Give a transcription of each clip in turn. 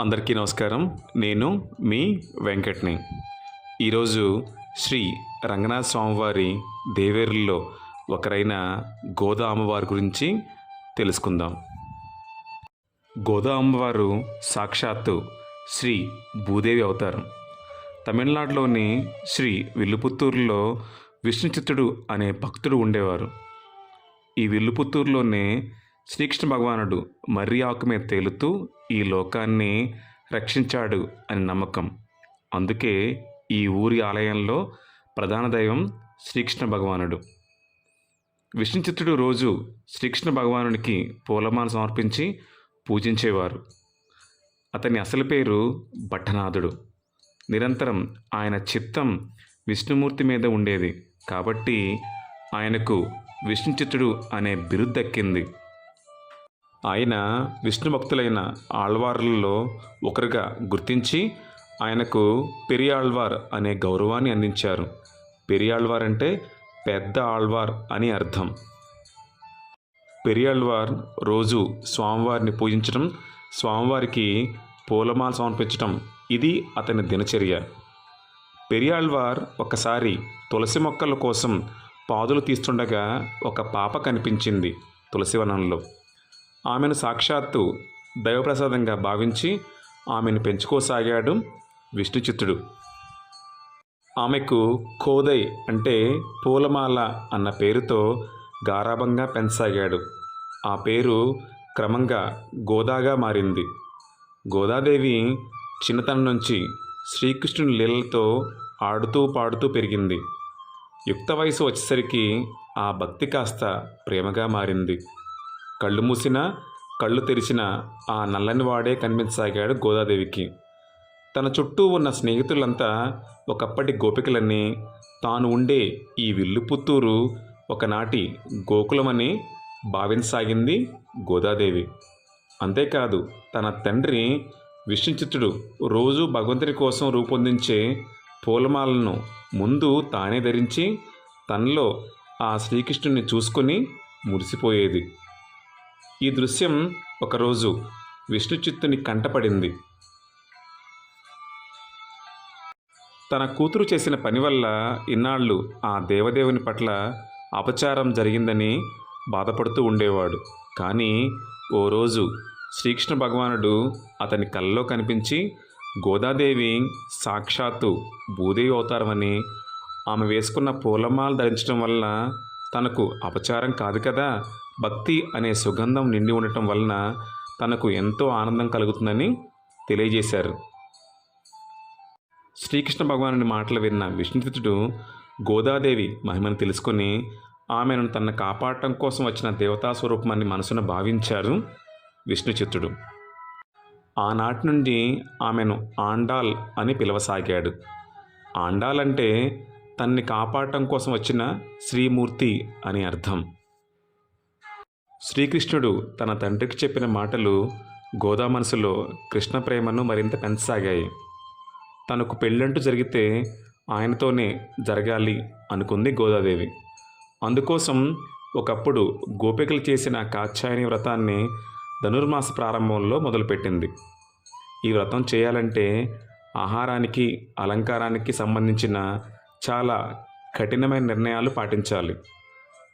అందరికీ నమస్కారం. నేను మీ వెంకట్ని. ఈరోజు శ్రీ రంగనాథ స్వామివారి దేవేరుల్లో ఒకరైన గోదా అమ్మవారి గురించి తెలుసుకుందాం. గోదా అమ్మవారు సాక్షాత్తు శ్రీ భూదేవి అవతారం. తమిళనాడులోని శ్రీ విల్లుపుత్తూరులో విష్ణుచిత్తుడు అనే భక్తుడు ఉండేవారు. ఈ విల్లుపుత్తూరులోనే శ్రీకృష్ణ భగవానుడు మర్రి ఆకు మీద తేలుతూ ఈ లోకాన్ని రక్షించాడు అని నమ్మకం. అందుకే ఈ ఊరి ఆలయంలో ప్రధాన దైవం శ్రీకృష్ణ భగవానుడు. విష్ణుచిత్తుడు రోజు శ్రీకృష్ణ భగవానునికి పూలమాల సమర్పించి పూజించేవారు. అతని అసలు పేరు భట్టనాథుడు. నిరంతరం ఆయన చిత్తం విష్ణుమూర్తి మీద ఉండేది. కాబట్టి ఆయనకు విష్ణుచిత్తుడు అనే బిరుద్దక్కింది దక్కింది ఆయన విష్ణు భక్తులైన ఆళ్వార్లలో ఒకరుగా గుర్తించి ఆయనకు పెరియాళ్వార్ అనే గౌరవాన్ని అందించారు. పెరియాళ్వార్ అంటే పెద్ద ఆళ్వార్ అని అర్థం. పెరియాళ్వార్ రోజు స్వామివారిని పూజించడం స్వామివారికి పూలమాల సమర్పించడం ఇది అతని దినచర్య. పెరియాళ్వార్ ఒకసారి తులసి మొక్కల కోసం పాదులు తీస్తుండగా ఒక పాప కనిపించింది తులసివనంలో. ఆమెను సాక్షాత్తు దైవప్రసాదంగా భావించి ఆమెను పెంచుకోసాగాడు విష్ణుచిత్తుడు. ఆమెకు కోదై అంటే పూలమాల అన్న పేరుతో గారాభంగా పెంచసాగాడు. ఆ పేరు క్రమంగా గోదాగా మారింది. గోదాదేవి చిన్నతనం నుంచి శ్రీకృష్ణుని లీలలతో ఆడుతూ పాడుతూ పెరిగింది. యుక్త వయసు వచ్చేసరికి ఆ భక్తి కాస్త ప్రేమగా మారింది. కళ్ళు మూసినా కళ్ళు తెరిచిన ఆ నల్లని వాడే కనిపించసాగాడు గోదాదేవికి. తన చుట్టూ ఉన్న స్నేహితులంతా ఒకప్పటి గోపికలన్నీ తాను ఉండే ఈ విల్లుపుత్తూరు ఒకనాటి గోకులమని భావించసాగింది గోదాదేవి. అంతేకాదు తన తండ్రి విష్ణుచిత్తుడు రోజు భగవంతుని కోసం రూపొందించే పూలమాలను ముందు తానే ధరించి తనలో ఆ శ్రీకృష్ణుని చూసుకొని మురిసిపోయేది. ఈ దృశ్యం ఒకరోజు విష్ణుచిత్తుని కంటపడింది. తన కూతురు చేసిన పని వల్ల ఇన్నాళ్ళు ఆ దేవదేవుని పట్ల అపచారం జరిగిందని బాధపడుతూ ఉండేవాడు. కానీ ఓ రోజు శ్రీకృష్ణ భగవానుడు అతని కళ్ళలో కనిపించి గోదాదేవి సాక్షాత్తు భూదేవి అవుతారమని ఆమె వేసుకున్న పూలమాల ధరించడం వల్ల తనకు అపచారం కాదు కదా భక్తి అనే సుగంధం నిండి ఉండటం వలన తనకు ఎంతో ఆనందం కలుగుతుందని తెలియజేశారు. శ్రీకృష్ణ భగవానుని మాటలు విన్న విష్ణుతిథుడు గోదాదేవి మహిమను తెలుసుకొని ఆమెను తన కాపాడటం కోసం వచ్చిన దేవతా స్వరూపమని మనసున భావించారు విష్ణుచిత్తుడు. ఆనాటి నుండి ఆమెను ఆండాల్ అని పిలవసాగాడు. ఆండాల్ అంటే తన్ని కాపాడటం కోసం వచ్చిన శ్రీమూర్తి అని అర్థం. శ్రీకృష్ణుడు తన తండ్రికి చెప్పిన మాటలు గోదా మనసులో కృష్ణ ప్రేమను మరింత పెంచసాగాయి. తనకు పెళ్ళంటూ జరిగితే ఆయనతోనే జరగాలి అనుకుంది గోదాదేవి. అందుకోసం ఒకప్పుడు గోపికలు చేసిన కాచ్యాయని వ్రతాన్ని ధనుర్మాస ప్రారంభంలో మొదలుపెట్టింది. ఈ వ్రతం చేయాలంటే ఆహారానికి అలంకారానికి సంబంధించిన చాలా కఠినమైన నిర్ణయాలు పాటించాలి.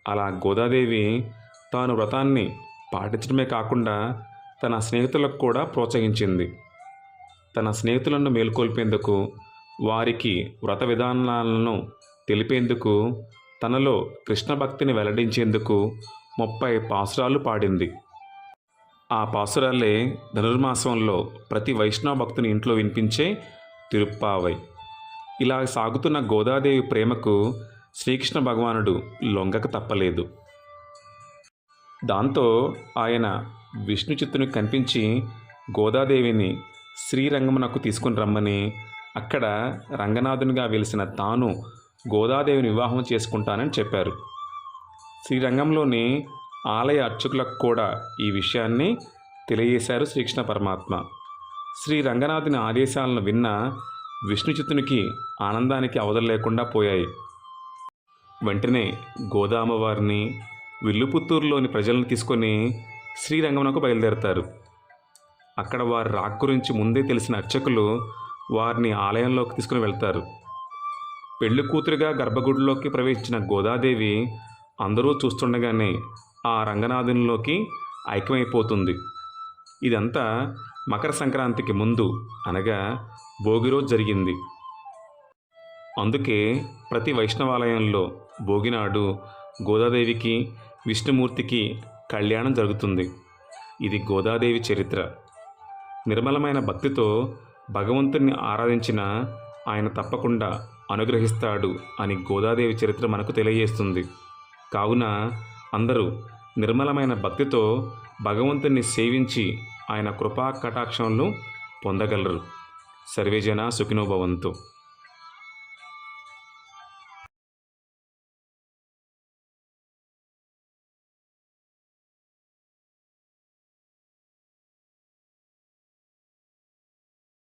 అలా గోదాదేవి తాను వ్రతాన్ని పాటించడమే కాకుండా తన స్నేహితులకు కూడా ప్రోత్సహించింది. తన స్నేహితులను మేల్కొల్పేందుకు వారికి వ్రత విధానాలను తెలిపేందుకు తనలో కృష్ణ భక్తిని వెల్లడించేందుకు ముప్పై పాసురాలు పాడింది. ఆ పాసురాలే ధనుర్మాసంలో ప్రతి వైష్ణవ భక్తుని ఇంట్లో వినిపించే తిరుప్పావై. ఇలా సాగుతున్న గోదాదేవి ప్రేమకు శ్రీకృష్ణ భగవానుడు లొంగక తప్పలేదు. దాంతో ఆయన విష్ణు చిత్తుని కనిపించి గోదాదేవిని శ్రీరంగమునకు తీసుకుని రమ్మని అక్కడ రంగనాథునిగా వెలిసిన తాను గోదాదేవిని వివాహం చేసుకుంటానని చెప్పారు. శ్రీరంగంలోని ఆలయ అర్చకులకు కూడా ఈ విషయాన్ని తెలియజేశారు శ్రీకృష్ణ పరమాత్మ. శ్రీ రంగనాథుని ఆదేశాలను విన్న విష్ణుచిత్తునికి ఆనందానికి అవధులు లేకుండా పోయాయి. వెంటనే గోదామవారిని విల్లుపుత్తూరులోని ప్రజలను తీసుకొని శ్రీరంగమునకు బయలుదేరతారు. అక్కడ వారి రాక్ గురించి ముందే తెలిసిన అర్చకులు వారిని ఆలయంలోకి తీసుకుని వెళ్తారు. పెళ్ళి కూతురుగా గర్భగుడిలోకి ప్రవేశించిన గోదాదేవి అందరూ చూస్తుండగానే ఆ రంగనాథునిలోకి ఐక్యమైపోతుంది. ఇదంతా మకర సంక్రాంతికి ముందు అనగా భోగి రోజు జరిగింది. అందుకే ప్రతి వైష్ణవాలయంలో భోగినాడు గోదాదేవికి విష్ణుమూర్తికి కళ్యాణం జరుగుతుంది. ఇది గోదాదేవి చరిత్ర. నిర్మలమైన భక్తితో భగవంతుణ్ణి ఆరాధించిన ఆయన తప్పకుండా అనుగ్రహిస్తాడు అని గోదాదేవి చరిత్ర మనకు తెలియజేస్తుంది. కావున అందరూ నిర్మలమైన భక్తితో భగవంతుణ్ణి సేవించి ఆయన కృపా కటాక్షంలో పొందగలరు. సర్వేజన సుఖినోభవంతు